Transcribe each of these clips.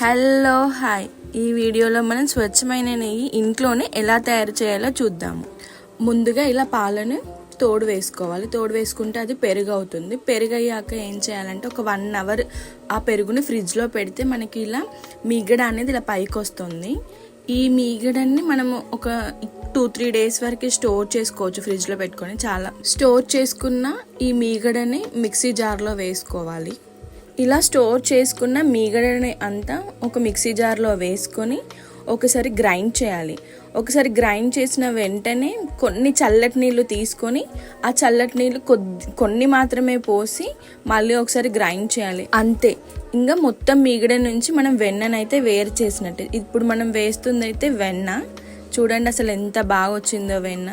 Hello hi. ఈ వీడియోలో మనం స్వచ్ఛమైన నెయ్యి ఇంట్లోనే ఎలా తయారు చేయాలో చూద్దాము. ముందుగా ఇలా పాలను తోడు వేసుకోవాలి. తోడు వేసుకుంటే అది పెరుగు అవుతుంది పెరుగు అయ్యాక ఏం చేయాలంటే ఒక వన్ అవర్ ఆ పెరుగుని ఫ్రిడ్జ్లో పెడితే మనకి ఇలా మీగడ అనేది ఇలా పైకి వస్తుంది ఈ మీగడని మనము ఒక టూ త్రీ డేస్ వరకు స్టోర్ చేసుకోవచ్చు ఫ్రిడ్జ్లో పెట్టుకొని. చాలా స్టోర్ చేసుకున్న ఈ మీగడని మిక్సీ జార్లో వేసుకోవాలి. ఇలా స్టోర్ చేసుకున్న మీగడని అంతా ఒక మిక్సీ జార్లో వేసుకొని ఒకసారి గ్రైండ్ చేయాలి. ఒకసారి గ్రైండ్ చేసిన వెంటనే కొన్ని చల్లటి నీళ్ళు తీసుకొని ఆ చల్లటి నీళ్ళు కొద్ది కొన్ని మాత్రమే పోసి మళ్ళీ ఒకసారి గ్రైండ్ చేయాలి. అంతే. ఇంకా మొత్తం మీగడ నుంచి మనం వెన్ననైతే వేరు చేసినట్టు. ఇప్పుడు మనం వేస్తుంది అయితే వెన్న. చూడండి అసలు ఎంత బాగా వచ్చిందో వెన్న.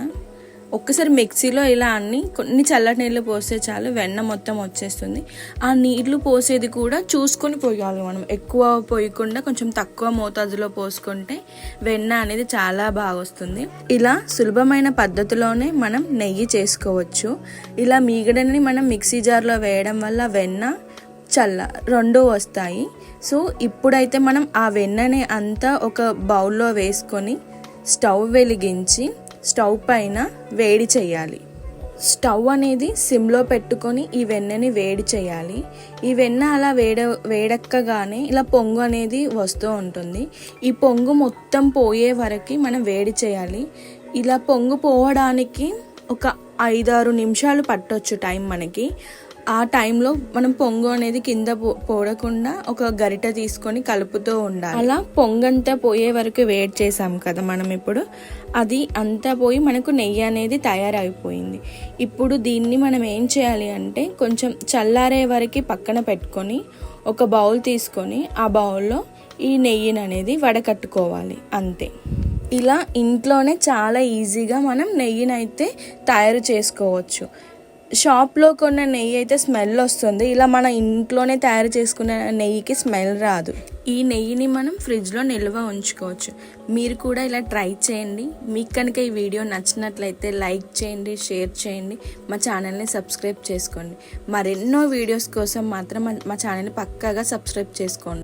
ఒక్కసారి మిక్సీలో ఇలా అన్ని కొన్ని చల్లటి నీళ్ళు పోస్తే చాలు వెన్న మొత్తం వచ్చేస్తుంది. ఆ నీళ్ళు పోసేది కూడా చూసుకొని పోయాలి మనం. ఎక్కువ పోయకుండా కొంచెం తక్కువ మోతాదులో పోసుకుంటే వెన్న అనేది చాలా బాగా వస్తుంది. ఇలా సులభమైన పద్ధతిలోనే మనం నెయ్యి చేసుకోవచ్చు. ఇలా మీగడని మనం మిక్సీ జార్లో వేయడం వల్ల వెన్న చల్ల రెండు వస్తాయి. సో ఇప్పుడైతే మనం ఆ వెన్నని అంతా ఒక బౌల్లో వేసుకొని స్టవ్ వెలిగించి స్టవ్ పైన వేడి చేయాలి. స్టవ్ అనేది సిమ్లో పెట్టుకొని ఈ వెన్నని వేడి చేయాలి. ఈ వెన్న అలా వేడ వేడెక్కగానే ఇలా పొంగు అనేది వస్తూ ఉంటుంది. ఈ పొంగు మొత్తం పోయే వరకు మనం వేడి చేయాలి. ఇలా పొంగు పోవడానికి ఒక ఐదారు నిమిషాలు పట్టొచ్చు టైం మనకి. ఆ టైంలో మనం పొంగు అనేది కింద పోడకుండా ఒక గరిట తీసుకొని కలుపుతూ ఉండాలి. అలా పొంగంతా పోయే వరకు వేడి చేసాం కదా మనం ఇప్పుడు. అది అంతా పోయి మనకు నెయ్యి అనేది తయారైపోయింది. ఇప్పుడు దీన్ని మనం ఏం చేయాలి అంటే కొంచెం చల్లారే వరకు పక్కన పెట్టుకొని ఒక బౌల్ తీసుకొని ఆ బౌల్లో ఈ నెయ్యిని అనేది వడకట్టుకోవాలి. అంతే. ఇలా ఇంట్లోనే చాలా ఈజీగా మనం నెయ్యినైతే తయారు చేసుకోవచ్చు. షాప్లో కొన్న నెయ్యి అయితే స్మెల్ వస్తుంది. ఇలా మన ఇంట్లోనే తయారు చేసుకున్న నెయ్యికి స్మెల్ రాదు. ఈ నెయ్యిని మనం ఫ్రిడ్జ్లో నిల్వ ఉంచుకోవచ్చు. మీరు కూడా ఇలా ట్రై చేయండి. మీకు కనుక ఈ వీడియో నచ్చినట్లయితే లైక్ చేయండి షేర్ చేయండి. మా ఛానల్ని సబ్స్క్రైబ్ చేసుకోండి. మరెన్నో వీడియోస్ కోసం మాత్రం మా ఛానల్ని పక్కాగా సబ్స్క్రైబ్ చేసుకోండి.